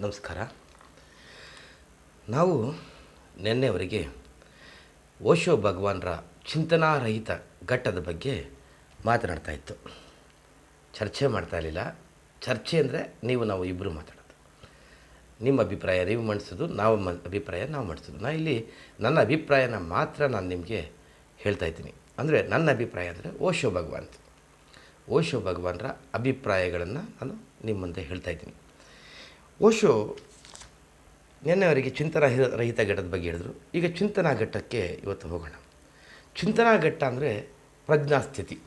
ನಮಸ್ಕಾರ. ನಾವು ನಿನ್ನೆವರೆಗೆ ಓಶೋ ಭಗವಾನರ ಚಿಂತನಾರಹಿತ ಘಟ್ಟದ ಬಗ್ಗೆ ಮಾತನಾಡ್ತಾ ಇತ್ತು. ಚರ್ಚೆ ಮಾಡ್ತಾ ಇರಲಿಲ್ಲ. ಚರ್ಚೆ ಅಂದರೆ ನೀವು, ನಾವು ಇಬ್ಬರು ಮಾತಾಡೋದು. ನಿಮ್ಮ ಅಭಿಪ್ರಾಯ, ನೀವು ಮಂಡಿಸೋದು, ನಾವು ಮ, ಅಭಿಪ್ರಾಯ, ನಾವು ಮಂಡಿಸೋದು. ನಾನು ಇಲ್ಲಿ ನನ್ನ ಅಭಿಪ್ರಾಯನ ಮಾತ್ರ ನಾನು ನಿಮಗೆ ಹೇಳ್ತಾ ಇದ್ದೀನಿ. ಅಂದರೆ ನನ್ನ ಅಭಿಪ್ರಾಯ ಅಂದರೆ ಓಶೋ ಭಗವಾನ್ ಓಶೋ ಭಗವಾನರ ಅಭಿಪ್ರಾಯಗಳನ್ನು ನಾನು ನಿಮ್ಮ ಮುಂದೆ ಹೇಳ್ತಾ ಇದ್ದೀನಿ. ಓಶೋ ನಿನ್ನೆವರೆಗೆ ಚಿಂತನ ರಹಿತ ಘಟ್ಟದ ಬಗ್ಗೆ ಹೇಳಿದ್ರು. ಈಗ ಚಿಂತನಾ ಘಟ್ಟಕ್ಕೆ ಇವತ್ತು ಹೋಗೋಣ. ಚಿಂತನಾ ಘಟ್ಟ ಅಂದರೆ ಪ್ರಜ್ಞಾಸ್ಥಿತಿ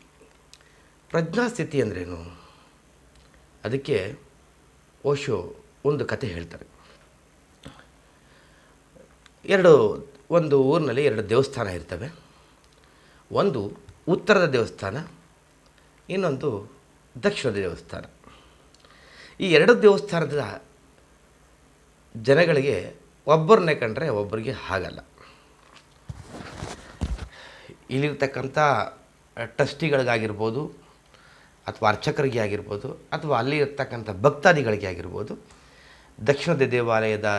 ಪ್ರಜ್ಞಾಸ್ಥಿತಿ ಅಂದ್ರೇನು? ಅದಕ್ಕೆ ಓಶೋ ಒಂದು ಕತೆ ಹೇಳ್ತಾರೆ. ಎರಡು, ಒಂದು ಊರಿನಲ್ಲಿ ಎರಡು ದೇವಸ್ಥಾನ ಇರ್ತವೆ. ಒಂದು ಉತ್ತರದ ದೇವಸ್ಥಾನ, ಇನ್ನೊಂದು ದಕ್ಷಿಣದ ದೇವಸ್ಥಾನ. ಈ ಎರಡು ದೇವಸ್ಥಾನದ ಜನಗಳಿಗೆ ಒಬ್ಬರನ್ನೇ ಕಂಡ್ರೆ ಒಬ್ಬರಿಗೆ ಆಗಲ್ಲ ಇಲ್ಲಿರ್ತಕ್ಕಂಥ ಟ್ರಸ್ಟಿಗಳಿಗಾಗಿರ್ಬೋದು ಅಥವಾ ಅರ್ಚಕರಿಗೆ ಆಗಿರ್ಬೋದು ಅಥವಾ ಅಲ್ಲಿ ಇರ್ತಕ್ಕಂಥ ಭಕ್ತಾದಿಗಳಿಗೆ ಆಗಿರ್ಬೋದು, ದಕ್ಷಿಣದ ದೇವಾಲಯದ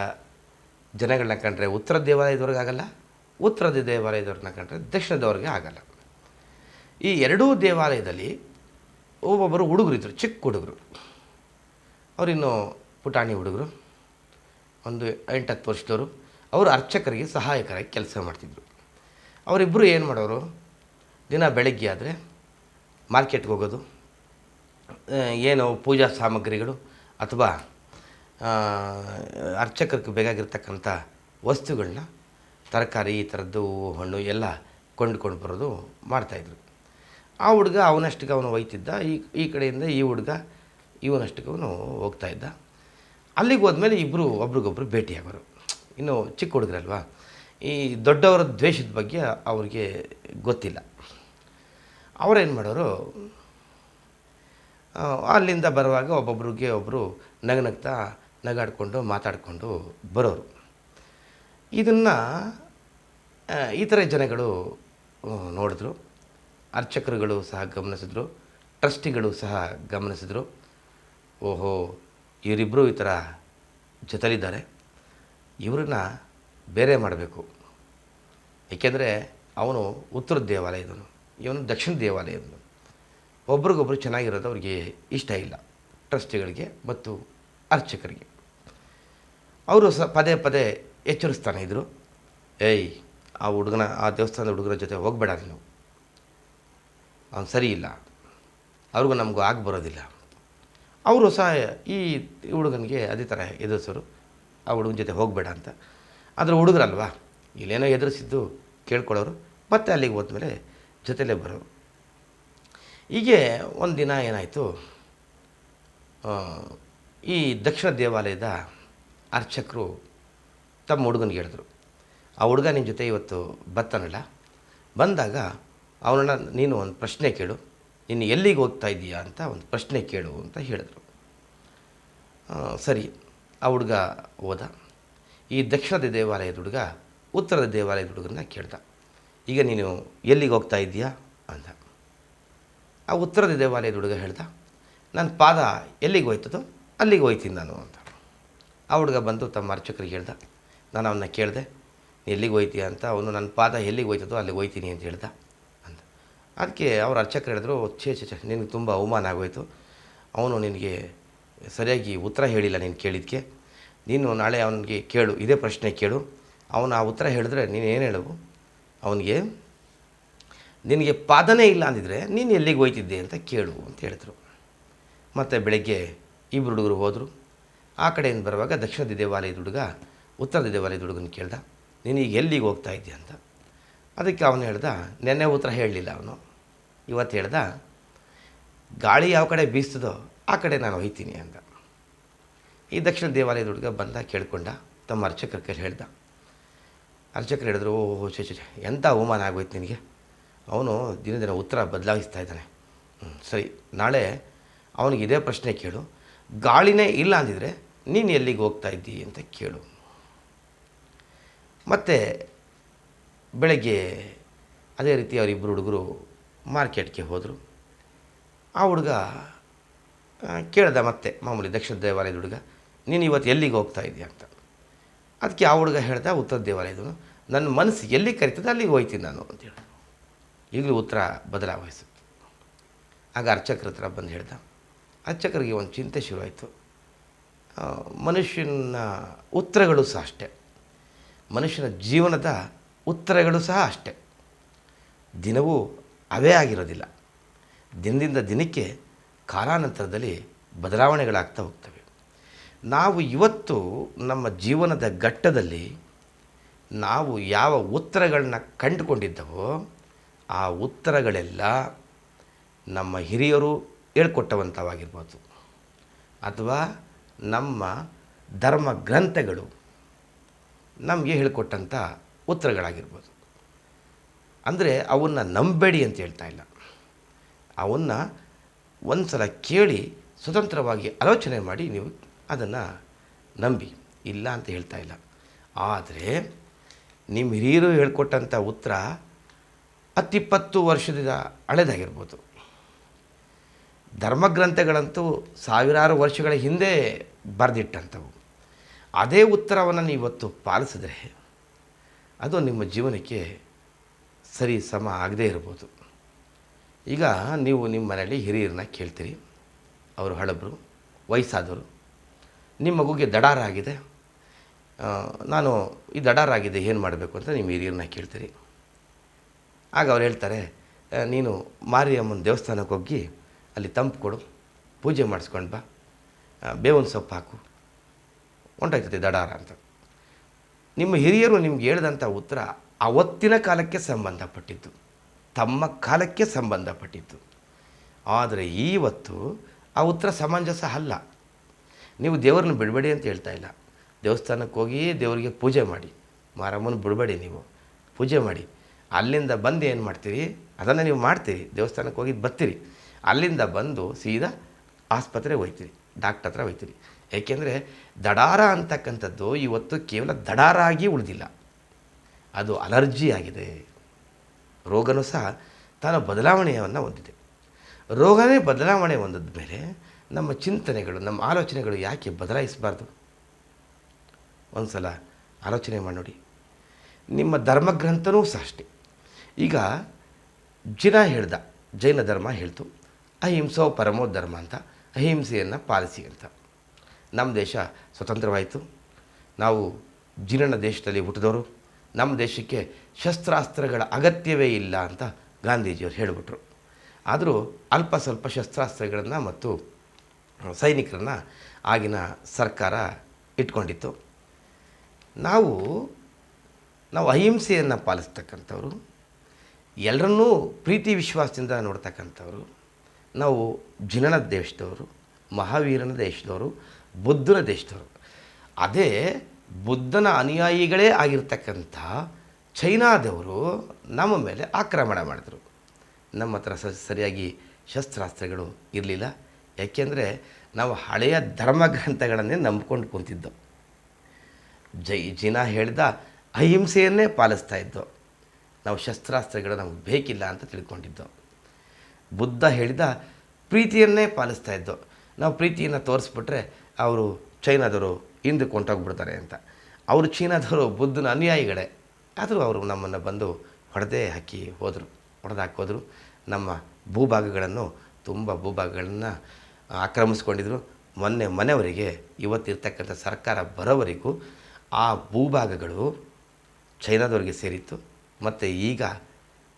ಜನಗಳನ್ನ ಕಂಡ್ರೆ ಉತ್ತರ ದೇವಾಲಯದವ್ರಿಗೆ ಆಗಲ್ಲ ಉತ್ತರದ ದೇವಾಲಯದವ್ರನ್ನ ಕಂಡ್ರೆ ದಕ್ಷಿಣದವ್ರಿಗೆ ಆಗಲ್ಲ. ಈ ಎರಡೂ ದೇವಾಲಯದಲ್ಲಿ ಒಬ್ಬೊಬ್ಬರು ಹುಡುಗರು ಇದ್ದರು ಚಿಕ್ಕ ಹುಡುಗರು. ಅವರಿನ್ನು ಪುಟಾಣಿ ಹುಡುಗರು. ಒಂದು ಎಂಟತ್ತು ವರ್ಷದವರು, ಅವರು ಅರ್ಚಕರಿಗೆ ಸಹಾಯಕರಾಗಿ ಕೆಲಸ ಮಾಡ್ತಿದ್ರು. ಅವರಿಬ್ಬರು ಏನು ಮಾಡೋರು, ದಿನ ಬೆಳಗ್ಗೆ ಆದರೆ ಮಾರ್ಕೆಟ್ಗೆ ಹೋಗೋದು ಏನು ಪೂಜಾ ಸಾಮಗ್ರಿಗಳು ಅಥವಾ ಅರ್ಚಕರಿಗೆ ಬೇಕಾಗಿರ್ತಕ್ಕಂಥ ವಸ್ತುಗಳನ್ನ ತರಕಾರಿ, ಈ ಥರದ್ದು ಹಣ್ಣು ಎಲ್ಲ ಕೊಂಡುಕೊಂಡು ಬರೋದು ಮಾಡ್ತಾಯಿದ್ರು ಆ ಹುಡುಗ ಅವನಷ್ಟಕ್ಕೆ ಅವನು ಒಯ್ತಿದ್ದ, ಈ ಈ ಕಡೆಯಿಂದ ಈ ಹುಡುಗ ಇವನಷ್ಟಕ್ಕೆ ಅವನು ಹೋಗ್ತಾ ಇದ್ದ. ಅಲ್ಲಿಗೆ ಹೋದ್ಮೇಲೆ ಇಬ್ಬರು ಒಬ್ರಿಗೊಬ್ರು ಭೇಟಿಯಾಗೋರು. ಇನ್ನು ಚಿಕ್ಕ ಹುಡುಗರಲ್ವಾ? ಈ ದೊಡ್ಡವರ ದ್ವೇಷದ ಬಗ್ಗೆ ಅವ್ರಿಗೆ ಗೊತ್ತಿಲ್ಲ. ಅವರೇನು ಮಾಡೋರು? ಅಲ್ಲಿಂದ ಬರುವಾಗ ಒಬ್ಬೊಬ್ರಿಗೆ ಒಬ್ಬರು ನಗನಗ್ತಾ ನಗಾಡಿಕೊಂಡು ಮಾತಾಡಿಕೊಂಡು ಬರೋರು. ಇದನ್ನು ಇತರೆ ಜನಗಳು ನೋಡಿದ್ರು. ಅರ್ಚಕರುಗಳು ಸಹ ಗಮನಿಸಿದ್ರು. ಟ್ರಸ್ಟಿಗಳು ಸಹ ಗಮನಿಸಿದ್ರು. ಓಹೋ ಇವರಿಬ್ಬರು ಈ ಥರ ಜೊತೆಲಿದ್ದಾರೆ. ಇವ್ರನ್ನ ಬೇರೆ ಮಾಡಬೇಕು. ಏಕೆಂದರೆ ಅವನು ಉತ್ತರ ದೇವಾಲಯದನು ಇವನು ದಕ್ಷಿಣ ದೇವಾಲಯದನು ಒಬ್ರಿಗೊಬ್ರು ಚೆನ್ನಾಗಿರೋದು ಅವ್ರಿಗೆ ಇಷ್ಟ ಇಲ್ಲ, ಟ್ರಸ್ಟಿಗಳಿಗೆ ಮತ್ತು ಅರ್ಚಕರಿಗೆ. ಅವರು ಸ ಪದೇ ಪದೇ ಎಚ್ಚರಿಸ್ತಾನೆ ಇದ್ದರು ಏಯ್, ಆ ಹುಡುಗನ, ಆ ದೇವಸ್ಥಾನದ ಹುಡುಗರ ಜೊತೆ ಹೋಗಬೇಡ ನೀವು ಅವ್ನು ಸರಿ ಇಲ್ಲ. ಅವ್ರಿಗೂ ನಮಗೂ ಆಗಿ ಬರೋದಿಲ್ಲ. ಅವರು ಸಹ ಈ ಹುಡುಗನಿಗೆ ಅದೇ ಥರ ಎದುರಿಸೋರು. ಆ ಹುಡುಗನ ಜೊತೆ ಹೋಗಬೇಡ ಅಂತ. ಆದರೆ ಹುಡುಗರಲ್ವಾ? ಇಲ್ಲೇನೋ ಎದುರಿಸಿದ್ದು ಕೇಳ್ಕೊಳ್ಳೋರು. ಮತ್ತೆ ಅಲ್ಲಿಗೆ ಹೋದ್ಮೇಲೆ ಜೊತೆಲೇ ಬರೋರು. ಹೀಗೆ ಒಂದು ದಿನ ಏನಾಯಿತು? ಈ ದಕ್ಷಿಣ ದೇವಾಲಯದ ಅರ್ಚಕರು ತಮ್ಮ ಹುಡುಗನಿಗೆ ಹೇಳಿದ್ರು. ಆ ಹುಡುಗ ನಿನ್ನ ಜೊತೆ ಇವತ್ತು ಬರ್ತಾನಲ್ಲ? ಬಂದಾಗ ಅವನನ್ನು ನೀನು ಒಂದು ಪ್ರಶ್ನೆ ಕೇಳು. ನೀನು ಎಲ್ಲಿಗೆ ಹೋಗ್ತಾ ಇದೀಯಾ ಅಂತ ಒಂದು ಪ್ರಶ್ನೆ ಕೇಳು ಅಂತ ಹೇಳಿದರು. ಸರಿ, ಆ ಹುಡುಗ ಹೋದ. ಈ ದಕ್ಷಿಣದ ದೇವಾಲಯದ ಹುಡುಗ ಉತ್ತರದ ದೇವಾಲಯದ ಹುಡುಗನ ಕೇಳ್ದ. ಈಗ ನೀನು ಎಲ್ಲಿಗೆ ಹೋಗ್ತಾ ಇದ್ದೀಯಾ ಅಂದ. ಆ ಉತ್ತರದ ದೇವಾಲಯದ ಹುಡುಗ ಹೇಳ್ದ, ನನ್ನ ಪಾದ ಎಲ್ಲಿಗೆ ಹೋಯ್ತದೋ ಅಲ್ಲಿಗೆ ಹೋಯ್ತೀನಿ ನಾನು ಅಂತ. ಆ ಹುಡುಗ ಬಂದು ತಮ್ಮ ಅರ್ಚಕರಿಗೆ ಹೇಳ್ದ, ನಾನು ಅವನ್ನ ಕೇಳಿದೆ ಎಲ್ಲಿಗೆ ಹೋಯ್ತೀಯ? ಅಂತ ಅವನು, ನನ್ನ ಪಾದ ಎಲ್ಲಿಗೆ ಹೋಯ್ತದೋ ಅಲ್ಲಿಗೆ ಹೋಯ್ತೀನಿ ಅಂತ ಹೇಳ್ದ. ಅಂತ ಅದಕ್ಕೆ ಅವ್ರ ಅರ್ಚಕರು ಹೇಳಿದ್ರು, ಛೇ ಛೇ ಛೇ, ನಿನಗೆ ತುಂಬ ಅವಮಾನ ಆಗೋಯ್ತು. ಅವನು ನಿನಗೆ ಸರಿಯಾಗಿ ಉತ್ತರ ಹೇಳಿಲ್ಲ ನೀನು ಕೇಳಿದ್ದಕ್ಕೆ ನೀನು ನಾಳೆ ಅವನಿಗೆ ಕೇಳು, ಇದೇ ಪ್ರಶ್ನೆ ಕೇಳು. ಅವನು ಆ ಉತ್ತರ ಹೇಳಿದ್ರೆ ನೀನು ಏನು ಹೇಳು ಅವನಿಗೆ, ನಿನಗೆ ಪಾದನೇ ಇಲ್ಲ ಅಂದಿದ್ರೆ ನೀನು ಎಲ್ಲಿಗೆ ಹೋಯ್ತಿದ್ದೆ ಅಂತ ಕೇಳು ಅಂತ ಹೇಳಿದ್ರು. ಮತ್ತು ಬೆಳಗ್ಗೆ ಇಬ್ಬರು ಹುಡುಗರು ಹೋದರು. ಆ ಕಡೆಯಿಂದ ಬರುವಾಗ ದಕ್ಷಿಣದ ದೇವಾಲಯದ ಹುಡುಗ ಉತ್ತರದ ದೇವಾಲಯದ ಹುಡುಗನ ಕೇಳ್ದ, ನೀನು ಈಗ ಎಲ್ಲಿಗೆ ಹೋಗ್ತಾ ಇದ್ದೀಯ ಅಂತ. ಅದಕ್ಕೆ ಅವನು ಹೇಳ್ದ, ನೆನ್ನೆ ಉತ್ತರ ಹೇಳಲಿಲ್ಲ ಅವನು. ಇವತ್ತು ಹೇಳ್ದ, ಗಾಳಿ ಯಾವ ಕಡೆ ಬೀಸ್ತದೋ ಆ ಕಡೆ ನಾನು ಹೋಯ್ತೀನಿ ಅಂದ. ಈ ದಕ್ಷಿಣ ದೇವಾಲಯದ ಹುಡುಗ ಬಂದ, ಕೇಳ್ಕೊಂಡ, ತಮ್ಮ ಅರ್ಚಕರ ಕೈ ಹೇಳ್ದ. ಅರ್ಚಕರು ಹೇಳಿದ್ರು, ಓಹೋ ಚೆ ಚೆ ಎಂಥ ಅವಮಾನ ಆಗೋಯ್ತು ನಿನಗೆ? ಅವನು ದಿನ ದಿನ ಉತ್ತರ ಬದಲಾಯಿಸ್ತಾ ಇದ್ದಾನೆ. ಸರಿ, ನಾಳೆ ಅವನಿಗೆ ಇದೇ ಪ್ರಶ್ನೆ ಕೇಳು. ಗಾಳಿನೇ ಇಲ್ಲ ಅಂದಿದ್ರೆ ನೀನು ಎಲ್ಲಿಗೆ ಹೋಗ್ತಾ ಇದ್ದಿ ಅಂತ ಕೇಳು. ಮತ್ತು ಬೆಳಗ್ಗೆ ಅದೇ ರೀತಿ ಅವರಿಬ್ಬರು ಹುಡುಗರು ಮಾರ್ಕೆಟ್ಗೆ ಹೋದರು. ಆ ಹುಡುಗ ಕೇಳ್ದ ಮತ್ತೆ ಮಾಮೂಲಿ ದಕ್ಷಿಣ ದೇವಾಲಯದ ಹುಡುಗ, ನೀನು ಇವತ್ತು ಎಲ್ಲಿಗೆ ಹೋಗ್ತಾ ಇದೆಯಾ ಅಂತ. ಅದಕ್ಕೆ ಆ ಹುಡುಗ ಹೇಳ್ದ, ಉತ್ತರ ದೇವಾಲಯದನು ನನ್ನ ಮನಸ್ಸು ಎಲ್ಲಿ ಕರಿತದೆ ಅಲ್ಲಿಗೆ ಹೋಯ್ತೀನಿ ನಾನು ಅಂತ ಹೇಳಿದ. ಈಗಲೂ ಉತ್ತರ ಬದಲಾವಹಿಸುತ್ತೆ. ಆಗ ಅರ್ಚಕರ ಹತ್ರ ಬಂದು ಹೇಳ್ದ, ಅರ್ಚಕರಿಗೆ ಒಂದು ಚಿಂತೆ ಶುರುವಾಯಿತು. ಮನುಷ್ಯನ ಉತ್ತರಗಳು ಸಹ ಅಷ್ಟೆ. ಮನುಷ್ಯನ ಜೀವನದ ಉತ್ತರಗಳು ಸಹ ಅಷ್ಟೆ. ದಿನವೂ ಅವೇ ಆಗಿರೋದಿಲ್ಲ. ದಿನದಿಂದ ದಿನಕ್ಕೆ ಕಾಲಾನಂತರದಲ್ಲಿ ಬದಲಾವಣೆಗಳಾಗ್ತಾ ಹೋಗ್ತವೆ. ನಾವು ಇವತ್ತು ನಮ್ಮ ಜೀವನದ ಘಟ್ಟದಲ್ಲಿ ನಾವು ಯಾವ ಉತ್ತರಗಳನ್ನ ಕಂಡುಕೊಂಡಿದ್ದವೋ ಆ ಉತ್ತರಗಳೆಲ್ಲ ನಮ್ಮ ಹಿರಿಯರು ಹೇಳ್ಕೊಟ್ಟವಂಥವಾಗಿರ್ಬೋದು ಅಥವಾ ನಮ್ಮ ಧರ್ಮ ಗ್ರಂಥಗಳು ನಮಗೆ ಹೇಳಿಕೊಟ್ಟಂಥ ಉತ್ತರಗಳಾಗಿರ್ಬೋದು. ಅಂದರೆ ಅವನ್ನ ನಂಬೇಡಿ ಅಂತ ಹೇಳ್ತಾ ಇಲ್ಲ. ಅವನ್ನ ಒಂದು ಸಲ ಕೇಳಿ ಸ್ವತಂತ್ರವಾಗಿ ಆಲೋಚನೆ ಮಾಡಿ ನೀವು ಅದನ್ನು ನಂಬಿ, ಇಲ್ಲ ಅಂತ ಹೇಳ್ತಾ ಇಲ್ಲ. ಆದರೆ ನಿಮ್ಮ ಹಿರಿಯರು ಹೇಳ್ಕೊಟ್ಟಂಥ ಉತ್ತರ ಹತ್ತಿಪ್ಪತ್ತು ವರ್ಷದ ಹಳೆದಾಗಿರ್ಬೋದು. ಧರ್ಮಗ್ರಂಥಗಳಂತೂ ಸಾವಿರಾರು ವರ್ಷಗಳ ಹಿಂದೆ ಬರೆದಿಟ್ಟಂಥವು. ಅದೇ ಉತ್ತರವನ್ನು ನೀವು ಇವತ್ತು ಪಾಲಿಸಿದ್ರೆ ಅದು ನಿಮ್ಮ ಜೀವನಕ್ಕೆ ಸರಿ, ಸಮ ಆಗದೇ ಇರ್ಬೋದು. ಈಗ ನೀವು ನಿಮ್ಮ ಮನೆಯಲ್ಲಿ ಹಿರಿಯರನ್ನ ಕೇಳ್ತೀರಿ. ಅವರು ಹಳಬರು, ವಯಸ್ಸಾದವರು. ನಿಮ್ಮ ಮಗುಗೆ ದಡಾರ ಆಗಿದೆ ನಾನು ಈ ದಡಾರ ಆಗಿದೆ ಏನು ಮಾಡಬೇಕು ಅಂತ ನಿಮ್ಮ ಹಿರಿಯರನ್ನ ಕೇಳ್ತೀರಿ. ಆಗ ಅವ್ರು ಹೇಳ್ತಾರೆ ನೀನು ಮಾರಿಯಮ್ಮನ ದೇವಸ್ಥಾನಕ್ಕೆ ಹೋಗಿ ಅಲ್ಲಿ ತಂಪು ಕೊಡು, ಪೂಜೆ ಮಾಡಿಸ್ಕೊಂಡು ಬಾ ಬೇವಿನ ಸೊಪ್ಪು ಹಾಕು ಹೊಂಟೋಯ್ತದೆ ದಡಾರ ಅಂತ. ನಿಮ್ಮ ಹಿರಿಯರು ನಿಮ್ಗೆ ಹೇಳಿದಂಥ ಉತ್ತರ ಅವತ್ತಿನ ಕಾಲಕ್ಕೆ ಸಂಬಂಧಪಟ್ಟಿದ್ದು ತಮ್ಮ ಕಾಲಕ್ಕೆ ಸಂಬಂಧಪಟ್ಟಿತ್ತು. ಆದರೆ ಇವತ್ತು ಆ ಉತ್ತರ ಸಮಂಜಸ ಅಲ್ಲ. ನೀವು ದೇವರನ್ನು ಬಿಡಬೇಡಿ ಅಂತ ಹೇಳ್ತಾ ಇಲ್ಲ. ದೇವಸ್ಥಾನಕ್ಕೆ ಹೋಗಿ ದೇವರಿಗೆ ಪೂಜೆ ಮಾಡಿ. ಮಾರಮ್ಮನ ಬಿಡಬೇಡಿ ನೀವು. ಪೂಜೆ ಮಾಡಿ. ಅಲ್ಲಿಂದ ಬಂದು ಏನು ಮಾಡ್ತೀರಿ? ಅದನ್ನು ನೀವು ಮಾಡ್ತೀರಿ. ದೇವಸ್ಥಾನಕ್ಕೆ ಹೋಗಿ ಬರ್ತೀರಿ. ಅಲ್ಲಿಂದ ಬಂದು ಸೀದಾ ಆಸ್ಪತ್ರೆಗೆ ಹೋಗ್ತೀರಿ. ಡಾಕ್ಟರ್ ಹತ್ರ ಹೋಗ್ತೀರಿ. ಏಕೆಂದರೆ ದಡಾರ ಅಂತಕ್ಕಂಥದ್ದು ಇವತ್ತು ಕೇವಲ ದಡಾರ ಆಗಿ ಉಳಿದಿಲ್ಲ. ಅದು ಅಲರ್ಜಿ ಆಗಿದೆ. ರೋಗನೂ ಸಹ ತಾನು ಬದಲಾವಣೆಯನ್ನು ಹೊಂದಿದೆ. ರೋಗನೇ ಬದಲಾವಣೆ ಹೊಂದಿದ ಮೇಲೆ ನಮ್ಮ ಚಿಂತನೆಗಳು, ನಮ್ಮ ಆಲೋಚನೆಗಳು ಯಾಕೆ ಬದಲಾಯಿಸಬಾರ್ದು? ಒಂದು ಸಲ ಆಲೋಚನೆ ಮಾಡಿ ನೋಡಿ. ನಿಮ್ಮ ಧರ್ಮಗ್ರಂಥನೂ ಸಹ ಅಷ್ಟೆ. ಈಗ ಜಿನ ಹೇಳ್ದ, ಜೈನ ಧರ್ಮ ಹೇಳ್ತು, ಅಹಿಂಸೋ ಪರಮೋ ಧರ್ಮ ಅಂತ, ಅಹಿಂಸೆಯನ್ನು ಪಾಲಿಸಿ ಅಂತ. ನಮ್ಮ ದೇಶ ಸ್ವತಂತ್ರವಾಯಿತು. ನಾವು ಜಿನನ ದೇಶದಲ್ಲಿ ಹುಟ್ಟಿದವರು. ನಮ್ಮ ದೇಶಕ್ಕೆ ಶಸ್ತ್ರಾಸ್ತ್ರಗಳ ಅಗತ್ಯವೇ ಇಲ್ಲ ಅಂತ ಗಾಂಧೀಜಿಯವರು ಹೇಳಿಬಿಟ್ರು. ಆದರೂ ಅಲ್ಪ ಸ್ವಲ್ಪ ಶಸ್ತ್ರಾಸ್ತ್ರಗಳನ್ನು ಮತ್ತು ಸೈನಿಕರನ್ನು ಆಗಿನ ಸರ್ಕಾರ ಇಟ್ಕೊಂಡಿತ್ತು. ನಾವು ನಾವು ಅಹಿಂಸೆಯನ್ನು ಪಾಲಿಸ್ತಕ್ಕಂಥವ್ರು ಎಲ್ಲರನ್ನೂ ಪ್ರೀತಿ ವಿಶ್ವಾಸದಿಂದ ನೋಡ್ತಕ್ಕಂಥವ್ರು, ನಾವು ಜಿನನ ದೇಶದವರು, ಮಹಾವೀರನ ದೇಶದವರು, ಬುದ್ಧನ ದೇಶದವರು. ಅದೇ ಬುದ್ಧನ ಅನುಯಾಯಿಗಳೇ ಆಗಿರ್ತಕ್ಕಂಥ ಚೈನಾದವರು ನಮ್ಮ ಮೇಲೆ ಆಕ್ರಮಣ ಮಾಡಿದರು. ನಮ್ಮ ಹತ್ರ ಸ ಸರಿಯಾಗಿ ಶಸ್ತ್ರಾಸ್ತ್ರಗಳು ಇರಲಿಲ್ಲ. ಯಾಕೆಂದರೆ ನಾವು ಹಳೆಯ ಧರ್ಮಗ್ರಂಥಗಳನ್ನೇ ನಂಬ್ಕೊಂಡು ಕುಂತಿದ್ದೋ. ಜೈ ಜಿನ ಹೇಳಿದ ಅಹಿಂಸೆಯನ್ನೇ ಪಾಲಿಸ್ತಾ ಇದ್ದೋ. ನಾವು ಶಸ್ತ್ರಾಸ್ತ್ರಗಳು ನಮಗೆ ಬೇಕಿಲ್ಲ ಅಂತ ತಿಳ್ಕೊಂಡಿದ್ದೋ. ಬುದ್ಧ ಹೇಳಿದ ಪ್ರೀತಿಯನ್ನೇ ಪಾಲಿಸ್ತಾ ಇದ್ದೋ. ನಾವು ಪ್ರೀತಿಯನ್ನು ತೋರಿಸ್ಬಿಟ್ರೆ ಅವರು ಚೈನಾದವರು ಹಿಂದಕ್ಕೆ ಕೊಂಟೋಗ್ಬಿಡ್ತಾರೆ ಅಂತ. ಅವರು ಚೀನಾದವರು, ಬುದ್ಧನ ಅನುಯಾಯಿಗಳೇ. ಆದರೂ ಅವರು ನಮ್ಮನ್ನು ಬಂದು ಹೊಡೆದೇ ಹಾಕಿ ಹೋದರು. ಹೊಡೆದಾಕೋದ್ರು ನಮ್ಮ ಭೂಭಾಗಗಳನ್ನು, ತುಂಬ ಭೂಭಾಗಗಳನ್ನು ಆಕ್ರಮಿಸ್ಕೊಂಡಿದ್ರು. ಮೊನ್ನೆ ಮನೆಯವರಿಗೆ, ಇವತ್ತಿರ್ತಕ್ಕಂಥ ಸರ್ಕಾರ ಬರೋವರೆಗೂ ಆ ಭೂಭಾಗಗಳು ಚೈನಾದವರಿಗೆ ಸೇರಿತ್ತು, ಮತ್ತು ಈಗ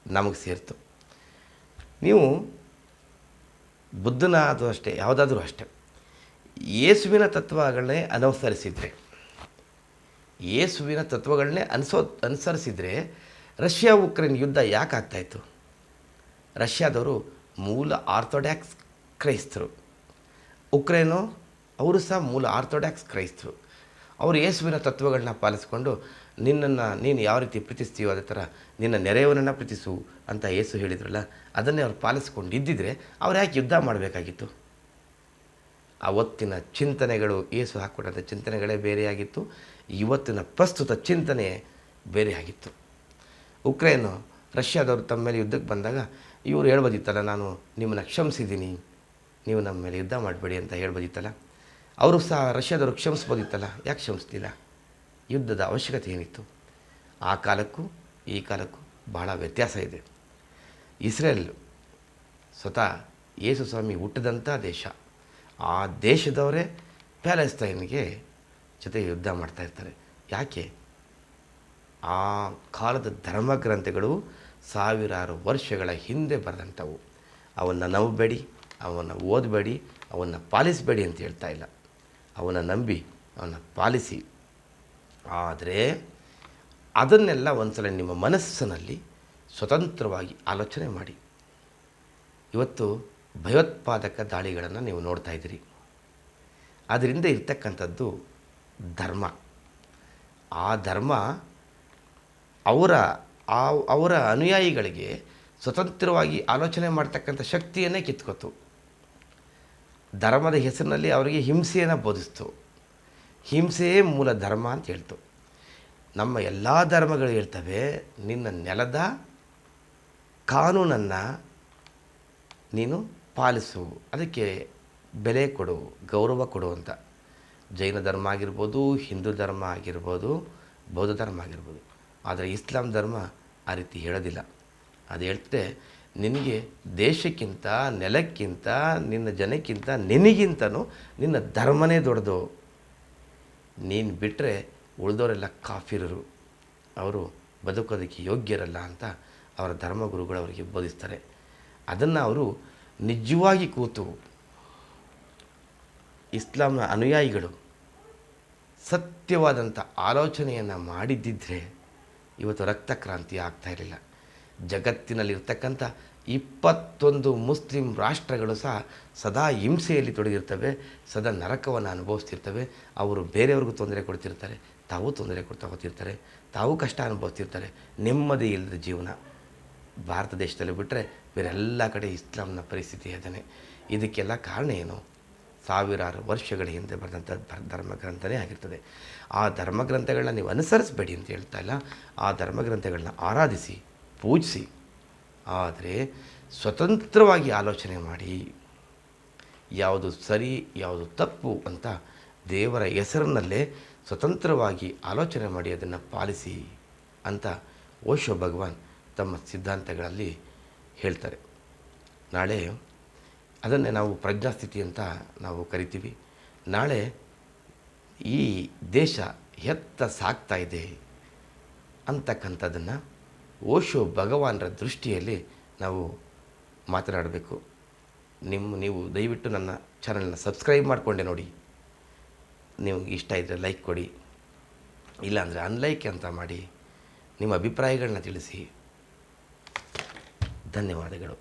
ನಮಗೆ ಸೇರಿತು. ನೀವು ಬುದ್ಧನ ಅದು ಅಷ್ಟೇ ಯಾವುದಾದ್ರೂ ಅಷ್ಟೇ. ಯೇಸುವಿನ ತತ್ವಗಳನ್ನೇ ಅನುಸರಿಸಿದರೆ, ಯೇಸುವಿನ ತತ್ವಗಳನ್ನೇ ಅನುಸೋ, ಅನುಸರಿಸಿದರೆ ರಷ್ಯಾ ಉಕ್ರೇನ್ ಯುದ್ಧ ಯಾಕೆ ಆಗ್ತಾಯಿತ್ತು ರಷ್ಯಾದವರು ಮೂಲ ಆರ್ಥೋಡ್ಯಾಕ್ಸ್ ಕ್ರೈಸ್ತರು. ಉಕ್ರೇನು, ಅವರು ಸಹ ಮೂಲ ಆರ್ಥೋಡ್ಯಾಕ್ಸ್ ಕ್ರೈಸ್ತರು. ಅವರು ಯೇಸುವಿನ ತತ್ವಗಳನ್ನ ಪಾಲಿಸ್ಕೊಂಡು, ನಿನ್ನನ್ನು ನೀನು ಯಾವ ರೀತಿ ಪ್ರೀತಿಸ್ತೀವೋ ಅದೇ ಥರ ನಿನ್ನ ನೆರೆಯವರನ್ನು ಪ್ರೀತಿಸು ಅಂತ ಯೇಸು ಹೇಳಿದ್ರಲ್ಲ, ಅದನ್ನೇ ಅವ್ರು ಪಾಲಿಸ್ಕೊಂಡು ಇದ್ದಿದ್ರೆ ಅವ್ರು ಯಾಕೆ ಯುದ್ಧ ಮಾಡಬೇಕಾಗಿತ್ತು? ಅವತ್ತಿನ ಚಿಂತನೆಗಳು, ಏಸು ಹಾಕ್ಕೊಟ್ಟಂಥ ಚಿಂತನೆಗಳೇ ಬೇರೆಯಾಗಿತ್ತು. ಇವತ್ತಿನ ಪ್ರಸ್ತುತ ಚಿಂತನೆ ಬೇರೆಯಾಗಿತ್ತು. ಉಕ್ರೇನು, ರಷ್ಯಾದವರು ತಮ್ಮ ಮೇಲೆ ಯುದ್ಧಕ್ಕೆ ಬಂದಾಗ, ಇವರು ಹೇಳ್ಬೋದಿತ್ತಲ್ಲ, ನಾನು ನಿಮ್ಮನ್ನು ಕ್ಷಮಿಸಿದ್ದೀನಿ. ನೀವು ನಮ್ಮ ಮೇಲೆ ಯುದ್ಧ ಮಾಡಬೇಡಿ ಅಂತ ಹೇಳ್ಬೋದಿತ್ತಲ್ಲ. ಅವರು ಸಹ ರಷ್ಯಾದವರು ಕ್ಷಮಿಸ್ಬೋದಿತ್ತಲ್ಲ. ಯಾಕೆ ಕ್ಷಮಿಸ್ತಿಲ್ಲ? ಯುದ್ಧದ ಅವಶ್ಯಕತೆ ಏನಿತ್ತು? ಆ ಕಾಲಕ್ಕೂ, ಈ ಕಾಲಕ್ಕೂ ಬಹಳ ವ್ಯತ್ಯಾಸ ಇದೆ. ಇಸ್ರೇಲ್ ಸ್ವತಃ ಯೇಸು ಸ್ವಾಮಿ ಹುಟ್ಟಿದಂಥ ದೇಶ. ಆ ದೇಶದವರೇ ಪ್ಯಾಲೆಸ್ತೈನ್ಗೆ ಜೊತೆ ಯುದ್ಧ ಮಾಡ್ತಾ ಇರ್ತಾರೆ. ಯಾಕೆ? ಆ ಕಾಲದ ಧರ್ಮಗ್ರಂಥಗಳು ಸಾವಿರಾರು ವರ್ಷಗಳ ಹಿಂದೆ ಬರೆದಂಥವು. ಅವನ್ನು ನಂಬಬೇಡಿ, ಅವನ್ನು ಓದಬೇಡಿ, ಅವನ್ನು ಪಾಲಿಸಬೇಡಿ ಅಂತ ಹೇಳ್ತಾ ಇಲ್ಲ. ಅವನ್ನು ನಂಬಿ, ಅವನ್ನು ಪಾಲಿಸಿ. ಆದರೆ ಅದನ್ನೆಲ್ಲ ಒಂದ್ಸಲ ನಿಮ್ಮ ಮನಸ್ಸಿನಲ್ಲಿ ಸ್ವತಂತ್ರವಾಗಿ ಆಲೋಚನೆ ಮಾಡಿ. ಇವತ್ತು ಭಯೋತ್ಪಾದಕ ದಾಳಿಗಳನ್ನು ನೀವು ನೋಡ್ತಾ ಇದ್ದೀರಿ. ಅದರಿಂದ ಇರ್ತಕ್ಕಂಥದ್ದು ಧರ್ಮ. ಆ ಧರ್ಮ ಅವರ, ಆ, ಅವರ ಅನುಯಾಯಿಗಳಿಗೆ ಸ್ವತಂತ್ರವಾಗಿ ಆಲೋಚನೆ ಮಾಡ್ತಕ್ಕಂಥ ಶಕ್ತಿಯನ್ನೇ ಕಿತ್ಕೊತು ಧರ್ಮದ ಹೆಸರಿನಲ್ಲಿ ಅವರಿಗೆ ಹಿಂಸೆಯನ್ನು ಬೋಧಿಸ್ತು. ಹಿಂಸೆಯೇ ಮೂಲ ಧರ್ಮ ಅಂತ ಹೇಳ್ತು. ನಮ್ಮ ಎಲ್ಲ ಧರ್ಮಗಳು ಹೇಳ್ತವೆ, ನಿನ್ನ ನೆಲದ ಕಾನೂನನ್ನು ನೀನು ಪಾಲಿಸು, ಅದಕ್ಕೆ ಬೆಲೆ ಕೊಡು, ಗೌರವ ಕೊಡು ಅಂತ. ಜೈನ ಧರ್ಮ ಆಗಿರ್ಬೋದು, ಹಿಂದೂ ಧರ್ಮ ಆಗಿರ್ಬೋದು, ಬೌದ್ಧ ಧರ್ಮ ಆಗಿರ್ಬೋದು. ಆದರೆ ಇಸ್ಲಾಂ ಧರ್ಮ ಆ ರೀತಿ ಹೇಳೋದಿಲ್ಲ. ಅದು ಹೇಳ್ತೆ ನಿನಗೆ ದೇಶಕ್ಕಿಂತ, ನೆಲಕ್ಕಿಂತ, ನಿನ್ನ ಜನಕ್ಕಿಂತ, ನಿನಗಿಂತನೂ ನಿನ್ನ ಧರ್ಮನೇ ದೊಡ್ಡದು. ನೀನು ಬಿಟ್ಟರೆ ಉಳಿದವರೆಲ್ಲ ಕಾಫಿರರು. ಅವರು ಬದುಕೋದಕ್ಕೆ ಯೋಗ್ಯರಲ್ಲ ಅಂತ ಅವರ ಧರ್ಮಗುರುಗಳು ಅವರಿಗೆ ಬೋಧಿಸ್ತಾರೆ. ಅದನ್ನು ಅವರು ನಿಜವಾಗಿ ಕೂತು ಇಸ್ಲಾಂನ ಅನುಯಾಯಿಗಳು ಸತ್ಯವಾದಂಥ ಆಲೋಚನೆಯನ್ನು ಮಾಡಿದ್ದಿದ್ದರೆ ಇವತ್ತು ರಕ್ತ ಕ್ರಾಂತಿ ಆಗ್ತಾ ಇರಲಿಲ್ಲ. ಜಗತ್ತಿನಲ್ಲಿರ್ತಕ್ಕಂಥ ಇಪ್ಪತ್ತೊಂದು ಮುಸ್ಲಿಂ ರಾಷ್ಟ್ರಗಳು ಸಹ ಸದಾ ಹಿಂಸೆಯಲ್ಲಿ ತೊಡಗಿರ್ತವೆ, ಸದಾ ನರಕವನ್ನು ಅನುಭವಿಸ್ತಿರ್ತವೆ. ಅವರು ಬೇರೆಯವ್ರಿಗೂ ತೊಂದರೆ ಕೊಡ್ತಿರ್ತಾರೆ, ತಾವು ತೊಂದರೆ ಕೊಡ್ತಾ ಹೋಗ್ತಿರ್ತಾರೆ, ತಾವು ಕಷ್ಟ ಅನುಭವಿಸ್ತಿರ್ತಾರೆ. ನೆಮ್ಮದಿ ಇಲ್ಲದ ಜೀವನ. ಭಾರತ ದೇಶದಲ್ಲಿ ಬಿಟ್ಟರೆ ಬೇರೆಲ್ಲ ಕಡೆ ಇಸ್ಲಾಂನ ಪರಿಸ್ಥಿತಿ ಅದನ್ನೇ. ಇದಕ್ಕೆಲ್ಲ ಕಾರಣ ಏನು? ಸಾವಿರಾರು ವರ್ಷಗಳ ಹಿಂದೆ ಬರೆದಂಥ ಧರ್- ಧರ್ಮಗ್ರಂಥನೇ ಆಗಿರ್ತದೆ. ಆ ಧರ್ಮಗ್ರಂಥಗಳನ್ನ ನೀವು ಅನುಸರಿಸಬೇಡಿ ಅಂತ ಹೇಳ್ತಾ ಇಲ್ಲ. ಆ ಧರ್ಮಗ್ರಂಥಗಳನ್ನ ಆರಾಧಿಸಿ, ಪೂಜಿಸಿ. ಆದರೆ ಸ್ವತಂತ್ರವಾಗಿ ಆಲೋಚನೆ ಮಾಡಿ. ಯಾವುದು ಸರಿ, ಯಾವುದು ತಪ್ಪು ಅಂತ ದೇವರ ಹೆಸರಿನಲ್ಲೇ ಸ್ವತಂತ್ರವಾಗಿ ಆಲೋಚನೆ ಮಾಡಿ ಅದನ್ನು ಪಾಲಿಸಿ ಅಂತ ಓಶೋ ಭಗವಾನ್ ತಮ್ಮ ಸಿದ್ಧಾಂತಗಳಲ್ಲಿ ಹೇಳ್ತಾರೆ. ನಾಳೆ ಅದನ್ನೇ ನಾವು ಪ್ರಜ್ಞಾಸ್ಥಿತಿ ಅಂತ ನಾವು ಕರಿತೀವಿ. ನಾಳೆ ಈ ದೇಶ ಎತ್ತ ಸಾಕ್ತಾ ಇದೆ ಅಂತಕ್ಕಂಥದ್ದನ್ನು ಓಶೋ ಭಗವಾನರ ದೃಷ್ಟಿಯಲ್ಲಿ ನಾವು ಮಾತನಾಡಬೇಕು. ನಿಮ್ಮ ನೀವು ದಯವಿಟ್ಟು ನನ್ನ ಚಾನಲ್ನ ಸಬ್ಸ್ಕ್ರೈಬ್ ಮಾಡಿಕೊಂಡೆ ನೋಡಿ. ನಿಮಗೆ ಇಷ್ಟ ಇದ್ದರೆ ಲೈಕ್ ಕೊಡಿ. ಇಲ್ಲಾಂದರೆ ಅನ್ಲೈಕ್ ಅಂತ ಮಾಡಿ ನಿಮ್ಮ ಅಭಿಪ್ರಾಯಗಳನ್ನ ತಿಳಿಸಿ. ధన్యవాదಗಳು